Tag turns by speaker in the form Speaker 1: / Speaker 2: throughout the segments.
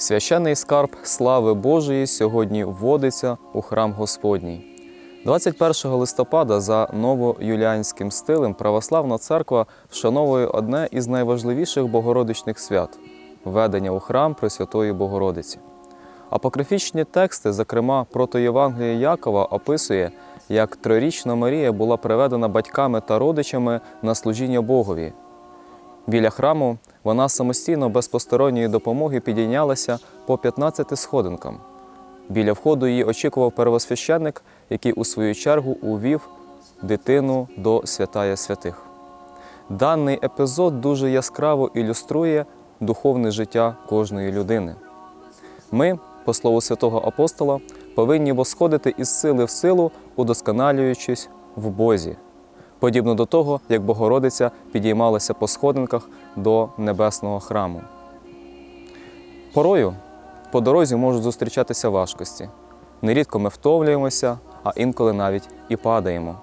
Speaker 1: Священний скарб слави Божої сьогодні вводиться у храм Господній. 21 листопада за новоюліанським стилем православна церква вшановує одне із найважливіших богородичних свят введення у храм Пресвятої Богородиці. Апокрифічні тексти, зокрема прото Євангелія Якова, описує, як трирічна Марія була приведена батьками та родичами на служіння Богові. Біля храму вона самостійно без посторонньої допомоги підійнялася по 15 сходинкам. Біля входу її очікував первосвященник, який у свою чергу увів дитину до святая святих. Даний епізод дуже яскраво ілюструє духовне життя кожної людини. Ми, по слову святого апостола, повинні восходити із сили в силу, удосконалюючись в Бозі, подібно до того, як Богородиця підіймалася по сходинках до небесного храму. Порою по дорозі можуть зустрічатися важкості. Нерідко ми втомлюємося, а інколи навіть і падаємо.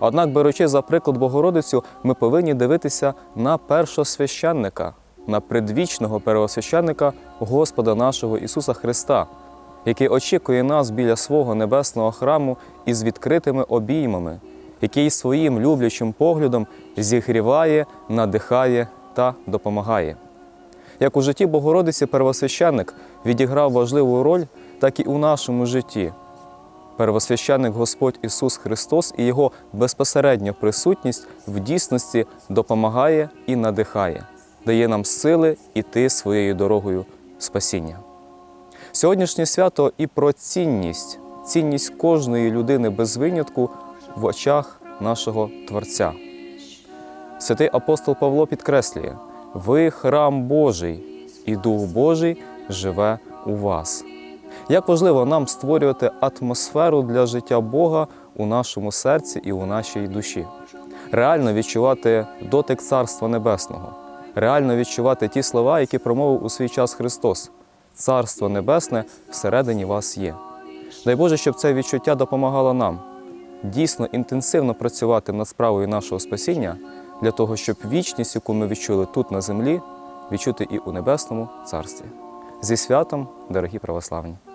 Speaker 1: Однак, беручи за приклад Богородицю, ми повинні дивитися на першосвященника, на предвічного первосвященника Господа нашого Ісуса Христа, який очікує нас біля свого небесного храму із відкритими обіймами, який своїм люблячим поглядом зігріває, надихає та допомагає. Як у житті Богородиці первосвященник відіграв важливу роль, так і у нашому житті. Первосвященник Господь Ісус Христос і Його безпосередня присутність в дійсності допомагає і надихає, дає нам сили іти своєю дорогою спасіння. Сьогоднішнє свято і про цінність, цінність кожної людини без винятку в очах нашого Творця. Святий апостол Павло підкреслює: ви храм Божий, і Дух Божий живе у вас. Як важливо нам створювати атмосферу для життя Бога у нашому серці і у нашій душі, реально відчувати дотик Царства Небесного, реально відчувати ті слова, які промовив у свій час Христос. Царство Небесне всередині вас є. Дай Боже, щоб це відчуття допомагало нам дійсно інтенсивно працювати над справою нашого спасіння для того, щоб вічність, яку ми відчули тут на землі, відчути і у небесному царстві. Зі святом, дорогі православні!